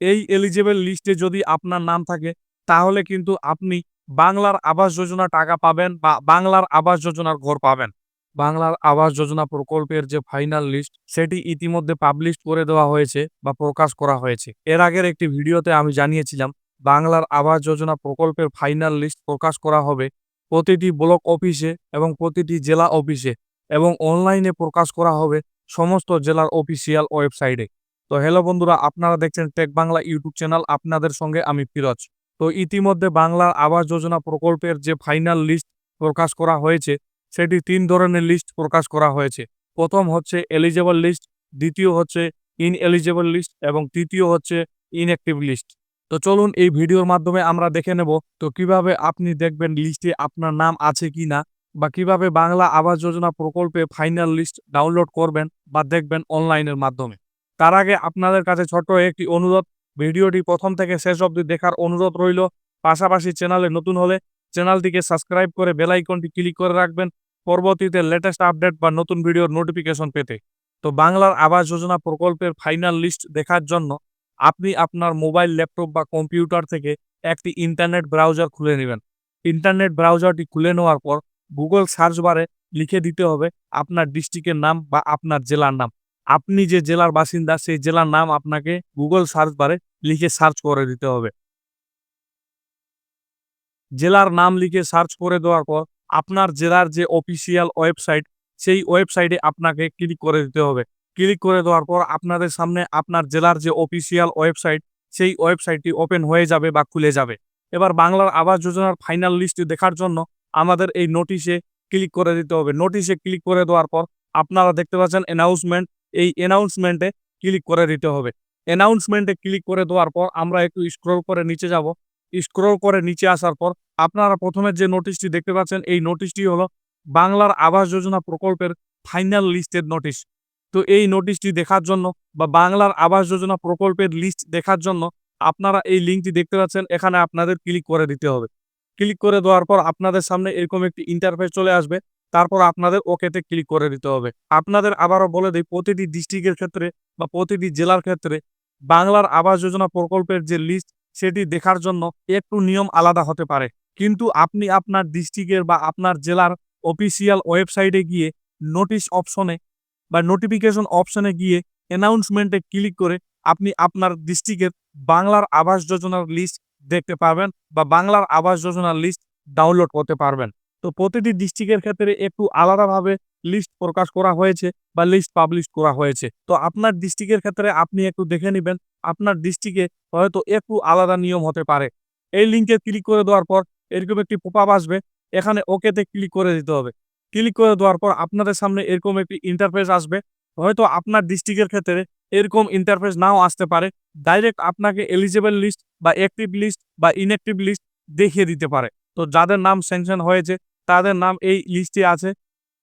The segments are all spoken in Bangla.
এই এলিজেবল লিস্টে যদি আপনার নাম থাকে, তাহলে কিন্তু আপনি বাংলার আবাস যোজনা টাকা পাবেন বা বাংলার আবাস যোজনার ঘর পাবেন। বাংলার আবাস যোজনা প্রকল্পের যে ফাইনাল লিস্ট সেটি ইতিমধ্যে পাবলিশ করে দেওয়া হয়েছে বা প্রকাশ করা হয়েছে। এর আগের একটি ভিডিওতে আমি জানিয়েছিলাম, বাংলার আবাস যোজনা প্রকল্পের ফাইনাল লিস্ট প্রকাশ করা হবে প্রতিটি ব্লক অফিসে এবং প্রতিটি জেলা অফিসে এবং অনলাইনে প্রকাশ করা হবে সমস্ত জেলার অফিসিয়াল ওয়েবসাইটে তো হ্যালো বন্ধুরা, আপনারা দেখছেন টেক বাংলা ইউটিউব চ্যানেল আপনাদের সঙ্গে আমি ফিরজ। তো ইতিমধ্যে বাংলার আবাস যোজনা প্রকল্পের যে ফাইনাল লিস্ট প্রকাশ করা হয়েছে, সেটি তিন ধরনের লিস্ট প্রকাশ করা হয়েছে। প্রথম হচ্ছে এলিজেবল লিস্ট দ্বিতীয় হচ্ছে ইন এলিজেবল লিস্ট এবং তৃতীয় হচ্ছে ইনঅ্যাক্টিভ লিস্ট তো চলুন এই ভিডিওর মাধ্যমে আমরা দেখে নেব, তো কীভাবে আপনি দেখবেন লিস্টে আপনার নাম আছে কি না, বা কীভাবে বাংলা আবাস যোজনা প্রকল্পে ফাইনাল লিস্ট ডাউনলোড করবেন, বা দেখবেন অনলাইনের মাধ্যমে। তার আগে আপনাদের কাছে ছোট্ট একটি অনুরোধ। ভিডিওটি প্রথম থেকে শেষ অবধি দেখার অনুরোধ রইল। পাশাপাশি চ্যানেলে নতুন হলে চ্যানেলটিকে সাবস্ক্রাইব করে বেল আইকনটি ক্লিক করে রাখবেন পরবর্তীতে লেটেস্ট আপডেট বা নতুন ভিডিওর নোটিফিকেশন পেতে। তো বাংলার আবাস যোজনা প্রকল্পের ফাইনাল লিস্ট দেখার জন্য আপনি আপনার মোবাইল ল্যাপটপ বা কম্পিউটার থেকে একটি ইন্টারনেট ব্রাউজার খুলে নেবেন। ইন্টারনেট ব্রাউজারটি খুলে নেওয়ার পর গুগল সার্চ বারে লিখে দিতে হবে আপনার ডিস্ট্রিক্টের নাম বা আপনার জেলার নাম। আপনি যে জেলার বাসিন্দা, সেই জেলার নাম আপনাকে গুগল সার্চ বারে লিখে সার্চ করে দিতে হবে। জেলার নাম লিখে সার্চ করে দেওয়ার পর আপনার জেলার যে অফিসিয়াল ওয়েবসাইট সেই ওয়েবসাইটে আপনাকে ক্লিক করে দিতে হবে। ক্লিক করে দেওয়ার পর আপনাদের সামনে আপনার জেলার যে অফিসিয়াল ওয়েবসাইট সেই ওয়েবসাইটটি ওপেন হয়ে যাবে বা খুলে যাবে। এবার বাংলার আবাস যোজনার ফাইনাল লিস্ট দেখার জন্য আমাদের এই নোটিশে ক্লিক করে দিতে হবে। নোটিশে ক্লিক করে দেওয়ার পর আপনারা দেখতে পাচ্ছেন অ্যানাউন্সমেন্ট এই অ্যানাউন্সমেন্টে ক্লিক করে দিতে হবে। অ্যানাউন্সমেন্টে ক্লিক করে দেওয়ার পর আমরা একটু স্ক্রল করে নিচে যাব। স্ক্রল করে নিচে আসার পর আপনারা প্রথমে যে নোটিশটি দেখতে পাচ্ছেন, এই নোটিশটি হলো বাংলার আবাস যোজনা প্রকল্পের ফাইনাল লিস্টের নোটিশ তো এই নোটিশটি দেখার জন্য বা বাংলার আবাস যোজনা প্রকল্পের লিস্ট দেখার জন্য আপনারা এই লিঙ্কটি দেখতে পাচ্ছেন, এখানে আপনাদের ক্লিক করে দিতে হবে। ক্লিক করে দেওয়ার পর আপনাদের সামনে এরকম একটি ইন্টারফেস চলে আসবে। তারপর আপনাদের ওকেতে ক্লিক করে দিতে হবে। আপনাদের আবারও বলে দিই, প্রতিটি ডিস্ট্রিক্টের ক্ষেত্রে বা প্রতিটি জেলার ক্ষেত্রে বাংলার আবাস যোজনা প্রকল্পের যে লিস্ট সেটি দেখার জন্য একটু নিয়ম আলাদা হতে পারে। কিন্তু আপনি আপনার ডিস্ট্রিক্টের বা আপনার জেলার অফিসিয়াল ওয়েবসাইটে গিয়ে নোটিশ অপশনে বা নোটিফিকেশন অপশনে গিয়ে অ্যানাউন্সমেন্টে ক্লিক করে আপনি আপনার ডিস্ট্রিক্টের বাংলার আবাস যোজনার লিস্ট দেখতে পারবেন বা বাংলার আবাস যোজনার লিস্ট ডাউনলোড করতে পারবেন। তো প্রতিটি ডিস্ট্রিক্টের ক্ষেত্রে একটু আলাদাভাবে লিস্ট প্রকাশ করা হয়েছে বা লিস্ট পাবলিশ করা হয়েছে। তো আপনার ডিস্ট্রিক্টের ক্ষেত্রে আপনি একটু দেখে নেবেন, আপনার ডিস্ট্রিক্টে হয়তো একটু আলাদা নিয়ম হতে পারে। এই লিঙ্কে ক্লিক করে দেওয়ার পর এরকম একটি পোপাপ আসবে, এখানে ওকেতে ক্লিক করে দিতে হবে। ক্লিক করে দেওয়ার পর আপনাদের সামনে এরকম একটি ইন্টারফেস আসবে। হয়তো আপনার ডিস্ট্রিক্টের ক্ষেত্রে এরকম ইন্টারফেস নাও আসতে পারে ডাইরেক্ট আপনাকে এলিজেবল লিস্ট বা অ্যাক্টিভ লিস্ট বা ইনঅ্যাক্টিভ লিস্ট দেখিয়ে দিতে পারে। তো যাদের নাম স্যাংশন হয়েছে, তাদের নাম এই লিস্টে আছে।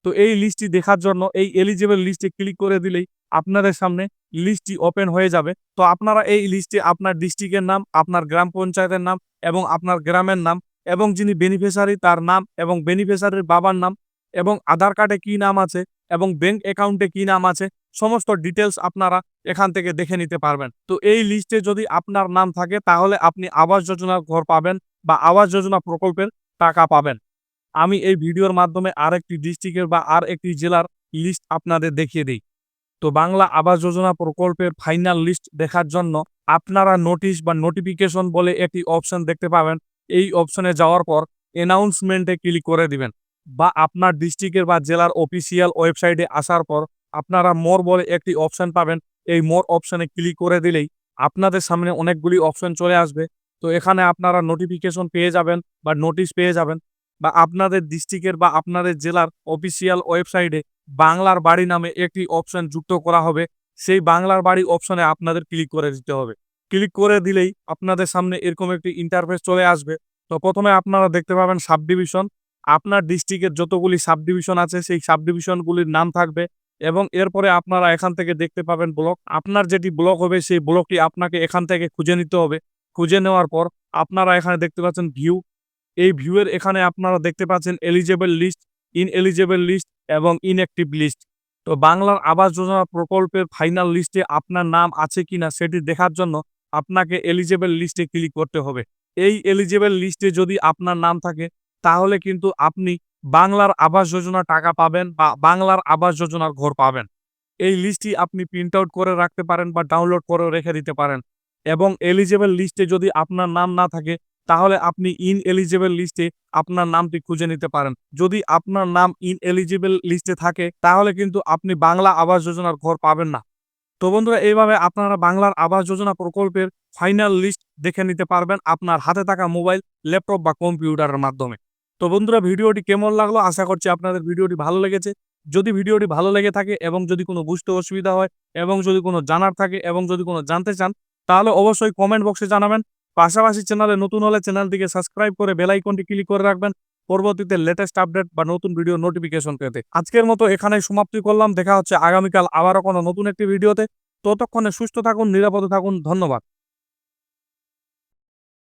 তো এই লিস্টটি দেখার জন্য এই এলিজিবল লিস্টে ক্লিক করে দিলেই আপনাদের সামনে লিস্টটি ওপেন হয়ে যাবে। তো আপনারা এই লিস্টে আপনার ডিস্ট্রিক্টের নাম, আপনার গ্রাম পঞ্চায়েতের নাম এবং আপনার গ্রামের নাম এবং যিনি বেনিফিশিয়ারি তার নাম এবং বেনিফিশিয়ারির বাবার নাম এবং আধার কার্ডে কি নাম আছে এবং ব্যাংক অ্যাকাউন্টে কি নাম আছে, সমস্ত ডিটেলস আপনারা এখান থেকে দেখে নিতে পারবেন। তো এই লিস্টে যদি আপনার নাম থাকে, তাহলে আপনি আবাস যোজনার ঘর পাবেন বা আবাস যোজনা প্রকল্পের টাকা পাবেন। আমি এই ভিডিওর মাধ্যমে আর একটি ডিস্ট্রিক্টের বা আর একটি জেলার লিস্ট আপনাদের দেখিয়ে দিই। তো বাংলা আবাস যোজনা প্রকল্পের ফাইনাল লিস্ট দেখার জন্য আপনারা নোটিশ বা নোটিফিকেশন বলে একটি অপশন দেখতে পাবেন। এই অপশনে যাওয়ার পর অ্যানাউন্সমেন্টে ক্লিক করে দিবেন। বা আপনার ডিস্ট্রিক্টের বা জেলার অফিসিয়াল ওয়েবসাইটে আসার পর আপনারা মোর বলে একটি অপশন পাবেন। এই মোর অপশনে ক্লিক করে দিলেই আপনাদের সামনে অনেকগুলি অপশন চলে আসবে। তো এখানে আপনারা নোটিফিকেশন পেয়ে যাবেন বা নোটিশ পেয়ে যাবেন বা আপনাদের ডিস্ট্রিক্টের বা আপনাদের জেলার অফিসিয়াল ওয়েবসাইটে বাংলার বাড়ি নামে একটি অপশন যুক্ত করা হবে। সেই বাংলার বাড়ি অপশনে আপনাদের ক্লিক করে দিতে হবে। ক্লিক করে দিলেই আপনাদের সামনে এরকম একটি ইন্টারফেস চলে আসবে। তো প্রথমে আপনারা দেখতে পাবেন সাব ডিভিশন আপনার ডিস্ট্রিক্টের যতগুলি সাব ডিভিশন আছে, সেই সাব ডিভিশনগুলির নাম থাকবে এবং এরপরে আপনারা এখান থেকে দেখতে পাবেন ব্লক আপনার যেটি ব্লক হবে, সেই ব্লকটি আপনাকে এখান থেকে খুঁজে নিতে হবে। খুঁজে নেওয়ার পর আপনারা এখানে দেখতে পাচ্ছেন ভিউ এই ভিউয়ের এখানে আপনারা দেখতে পাচ্ছেন eligible list in eligible list এবং ইনঅ্যাক্টিভ লিস্ট তো বাংলার আবাস যোজনা প্রকল্পের ফাইনাল লিস্টে আপনার নাম আছে কিনা সেটি দেখার জন্য আপনাকে এলিজেবল লিস্টে ক্লিক করতে হবে। এই এলিজেবল লিস্টে যদি আপনার নাম থাকে তাহলে কিন্তু আপনি বাংলার আবাস যোজনা টাকা পাবেন বা বাংলার আবাস যোজনার ঘর পাবেন। এই লিস্টটি আপনি প্রিন্ট আউট করে রাখতে পারেন বা ডাউনলোড করে রেখে দিতে পারেন। এবং এলিজেবল লিস্টে যদি আপনার নাম না থাকে, তাহলে আপনি ইন এলিজেবল লিস্টে আপনার নামটি খুঁজে নিতে পারেন। যদি আপনার নাম ইন এলিজিবল লিস্টে থাকে, তাহলে কিন্তু আপনি বাংলা আবাস যোজনার ঘর পাবেন না। তো বন্ধুরা, এইভাবে আপনারা বাংলার আবাস যোজনা প্রকল্পের ফাইনাল লিস্ট দেখে নিতে পারবেন আপনার হাতে থাকা মোবাইল ল্যাপটপ বা কম্পিউটারের মাধ্যমে। তো বন্ধুরা, ভিডিওটি কেমন লাগল? আশা করছি আপনাদের ভিডিওটি ভালো লেগেছে। যদি ভিডিওটি ভালো লেগে থাকে এবং যদি কোনো বুঝতে অসুবিধা হয় এবং যদি কোনো জানার থাকে এবং যদি কোনো জানতে চান, তাহলে অবশ্যই কমেন্ট বক্সে জানাবেন। পাশাপাশি চ্যানেলে নতুন হলে চ্যানেলটিকে সাবস্ক্রাইব করে বেল আইকনটি ক্লিক করে রাখবেন। পরবর্তীতে লেটেস্ট আপডেট বা নতুন ভিডিও নোটিফিকেশন পেতে। আজকের মতো এখানেই সমাপ্তি করলাম। দেখা হচ্ছে আগামীকাল আবারও কোনো নতুন একটি ভিডিওতে ততক্ষণে সুস্থ থাকুন, নিরাপদে থাকুন। ধন্যবাদ।